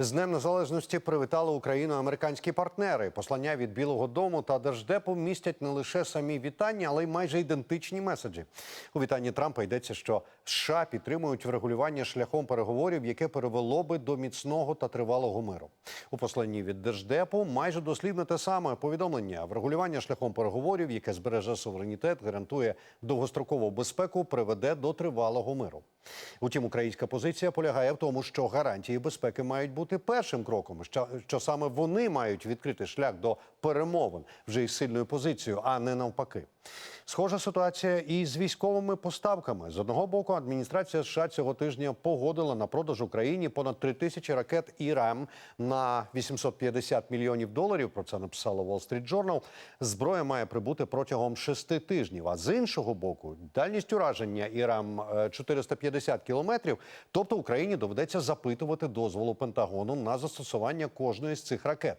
З Днем Незалежності привітали Україну американські партнери. Послання від Білого Дому та Держдепу містять не лише самі вітання, але й майже ідентичні меседжі. У вітанні Трампа йдеться, що США підтримують врегулювання шляхом переговорів, яке перевело би до міцного та тривалого миру. У посланні від Держдепу майже дослівне те саме повідомлення. Врегулювання шляхом переговорів, яке збереже суверенітет, гарантує довгострокову безпеку, приведе до тривалого миру. Утім, українська позиція полягає в тому, що гарантії безпеки мають бути першим кроком, що, що саме вони мають відкрити шлях до перемовин вже із сильною позицією, а не навпаки. Схожа ситуація і з військовими поставками. З одного боку, адміністрація США цього тижня погодила на продаж Україні понад 3 тисячі ракет ІРАМ на 850 мільйонів доларів. Про це написала Wall Street Journal. Зброя має прибути протягом шести тижнів. А з іншого боку, дальність ураження ІРАМ е, 450 кілометрів. Тобто Україні доведеться запитувати дозволу Пентагону на застосування кожної з цих ракет.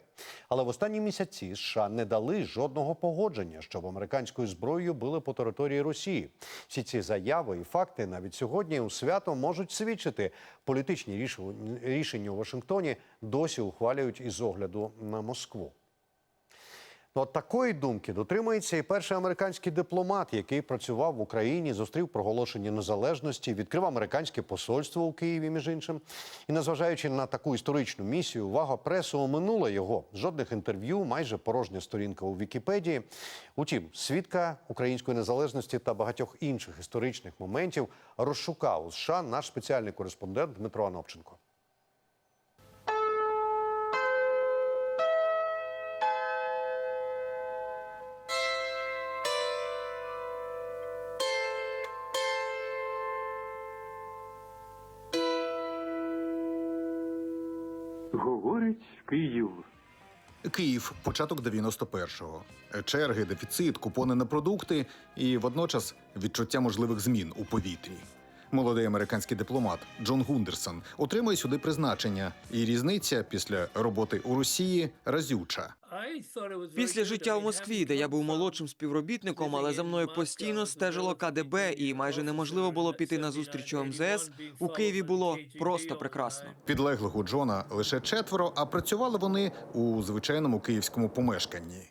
Але в останні місяці США не дали жодного погодження, щоб американською зброєю били по території Росії. Всі ці заяви і факти навіть сьогодні у свято можуть свідчити. Політичні рішення у Вашингтоні досі ухвалюють із огляду на Москву. Ну, от такої думки дотримується і перший американський дипломат, який працював в Україні, зустрів проголошення незалежності, відкрив американське посольство у Києві, між іншим. І незважаючи на таку історичну місію, увага преси оминула його. Жодних інтерв'ю, майже порожня сторінка у Вікіпедії. Утім, свідка української незалежності та багатьох інших історичних моментів розшукав у США наш спеціальний кореспондент Дмитро Анопченко. Говорить Київ. Київ, початок 91-го. Черги, дефіцит, купони на продукти і водночас відчуття можливих змін у повітрі. Молодий американський дипломат Джон Гундерсон отримує сюди призначення, і різниця після роботи у Росії разюча. Після життя в Москві, де я був молодшим співробітником, але за мною постійно стежило КДБ, і майже неможливо було піти на зустріч у МЗС. У Києві було просто прекрасно. Підлеглих у Джона лише четверо, а працювали вони у звичайному київському помешканні.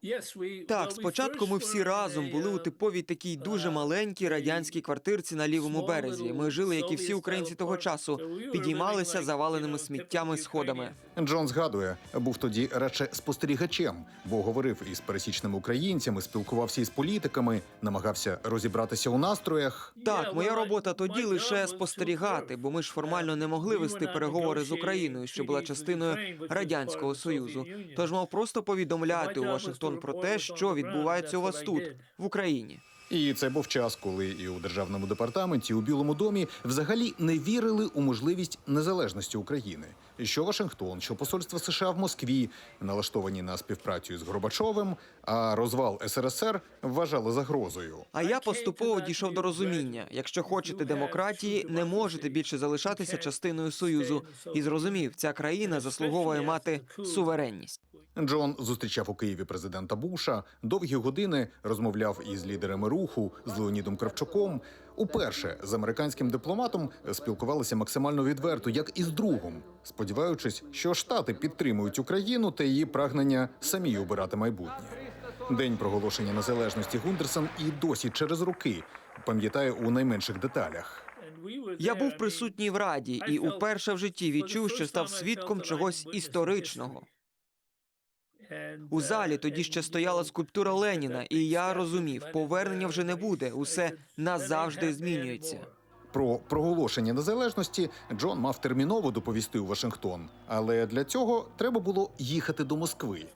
Так, спочатку ми всі разом були у типовій такій дуже маленькій радянській квартирці на лівому березі. Ми жили, як і всі українці того часу, підіймалися заваленими сміттями сходами. Джон згадує, був тоді радше спостерігачем, бо говорив із пересічними українцями, спілкувався із політиками, намагався розібратися у настроях. Так, моя робота тоді лише спостерігати, бо ми ж формально не могли вести переговори з Україною, що була частиною радянського союзу. Тож мав просто повідомляти у Вашингтон про те, що відбувається у вас тут, в Україні. І це був час, коли і у державному департаменті, і у Білому домі взагалі не вірили у можливість незалежності України. Що Вашингтон, що посольство США в Москві налаштовані на співпрацю з Горбачовим, а розвал СРСР вважали загрозою. А я поступово дійшов до розуміння: якщо хочете демократії, не можете більше залишатися частиною союзу. І зрозумів, ця країна заслуговує мати суверенність. Джон зустрічав у Києві президента Буша, довгі години розмовляв із лідерами руху з Леонідом Кравчуком. Уперше з американським дипломатом спілкувалися максимально відверто, як і з другом, сподіваючись, що штати підтримують Україну та її прагнення самі обирати майбутнє. День проголошення незалежності Гундерсон і досі через роки пам'ятає у найменших деталях. Я був присутній в раді і уперше в житті відчув, що став свідком чогось історичного. У залі тоді ще стояла скульптура Леніна, і я розумів, повернення вже не буде. Усе назавжди змінюється. Про проголошення незалежності Джон мав терміново доповісти у Вашингтон, але для цього треба було їхати до Москви.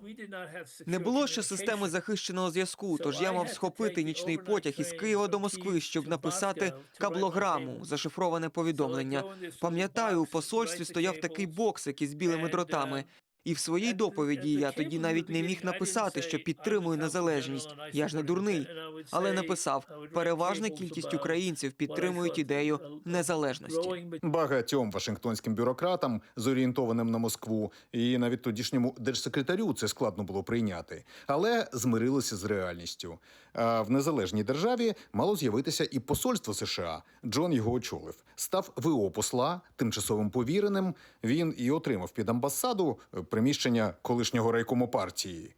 Не було ще системи захищеного зв'язку, тож я мав схопити нічний потяг із Києва до Москви, щоб написати каблограму, зашифроване повідомлення. Пам'ятаю, у посольстві стояв такий боксик із білими дротами. І в своїй доповіді я тоді навіть не міг написати, що підтримую незалежність. Я ж не дурний. Але написав: переважна кількість українців підтримують ідею незалежності. Багатьом вашингтонським бюрократам, зорієнтованим на Москву, і навіть тодішньому держсекретарю це складно було прийняти, але змирилися з реальністю. А в незалежній державі мало з'явитися і посольство США. Джон його очолив, став ВО посла тимчасовим повіреним. Він і отримав під амбасаду приміщення колишнього райкому партії.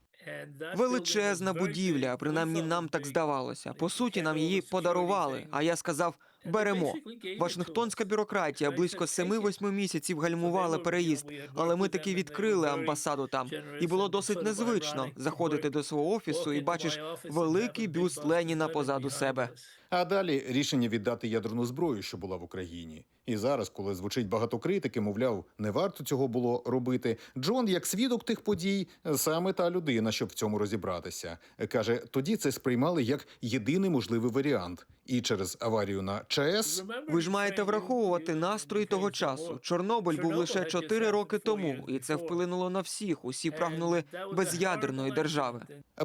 Величезна будівля, принаймні нам так здавалося. По суті, нам її подарували. А я сказав: беремо. Вашингтонська бюрократія близько 7-8 місяців гальмувала переїзд, але ми таки відкрили амбасаду там. І було досить незвично заходити до свого офісу і бачиш великий бюст Леніна позаду себе. А далі рішення віддати ядерну зброю, що була в Україні. І зараз, коли звучить багато критики, мовляв, не варто цього було робити. Джон, як свідок тих подій, саме та людина, щоб в цьому розібратися, каже: тоді це сприймали як єдиний можливий варіант. І через аварію на ЧАЕС Ви ж маєте враховувати настрої того часу. Чорнобиль був лише 4 роки тому, і це вплинуло на всіх. Усі прагнули без'ядерної держави.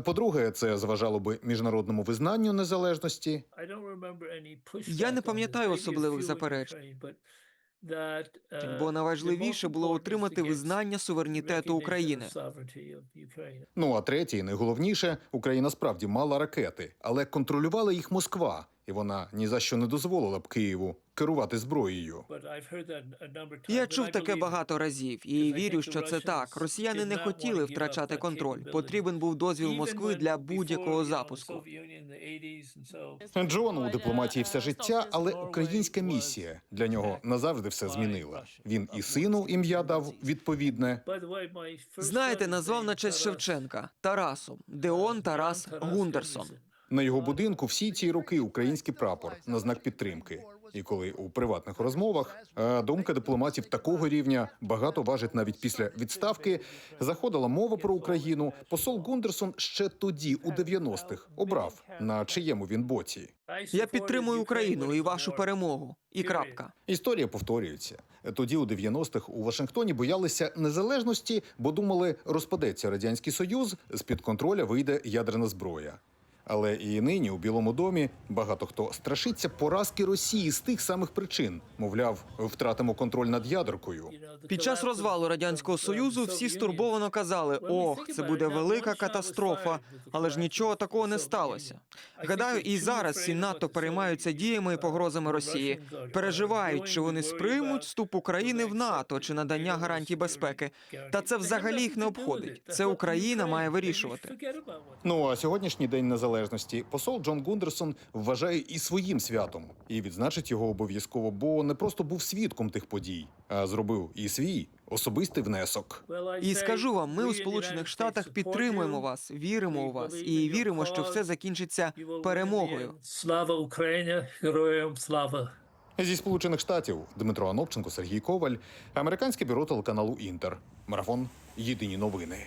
По-друге, це зважало би міжнародному визнанню незалежності. Я не пам'ятаю особливих заперечень. Бо найважливіше було отримати визнання суверенітету України. Ну а третє, і найголовніше, Україна справді мала ракети, але контролювала їх Москва, і вона ні за що не дозволила б Києву керувати зброєю. Я чув таке багато разів і вірю, що це так. Росіяни не хотіли втрачати контроль. Потрібен був дозвіл Москви для будь-якого запуску. Джон у дипломатії все життя, але українська місія для нього назавжди все змінила. Він і сину ім'я дав відповідне. Знаєте, назвав на честь Шевченка Тарасом Деон Тарас Гундерсон. На його будинку всі ці роки український прапор на знак підтримки. І коли у приватних розмовах думка дипломатів такого рівня багато важить навіть після відставки, заходила мова про Україну. Посол Гундерсон ще тоді, у 90-х, обрав на чиєму він боці. Я підтримую Україну і вашу перемогу. І крапка. Історія повторюється. Тоді, у 90-х, у Вашингтоні боялися незалежності, бо думали, розпадеться радянський союз, з під контроля вийде ядерна зброя. Але і нині у Білому домі багато хто страшиться поразки Росії з тих самих причин, мовляв, втратимо контроль над ядеркою. Під час розвалу радянського союзу всі стурбовано казали: ох, це буде велика катастрофа, але ж нічого такого не сталося. Гадаю, і зараз всі НАТО переймаються діями і погрозами Росії, переживають, чи вони сприймуть вступ України в НАТО чи надання гарантій безпеки. Та це взагалі їх не обходить. Це Україна має вирішувати. Ну а сьогоднішній день незалежності посол Джон Гундерсон вважає і своїм святом і відзначить його обов'язково, бо не просто був свідком тих подій, а зробив і свій особистий внесок. І скажу вам, ми у Сполучених Штатах підтримуємо вас, віримо у вас і віримо, що все закінчиться перемогою. Слава Україні! Героям слава! Зі сполучених штатів Дмитро Анопченко, Сергій Коваль, американське бюро телеканалу Інтер. Марафон Єдині новини.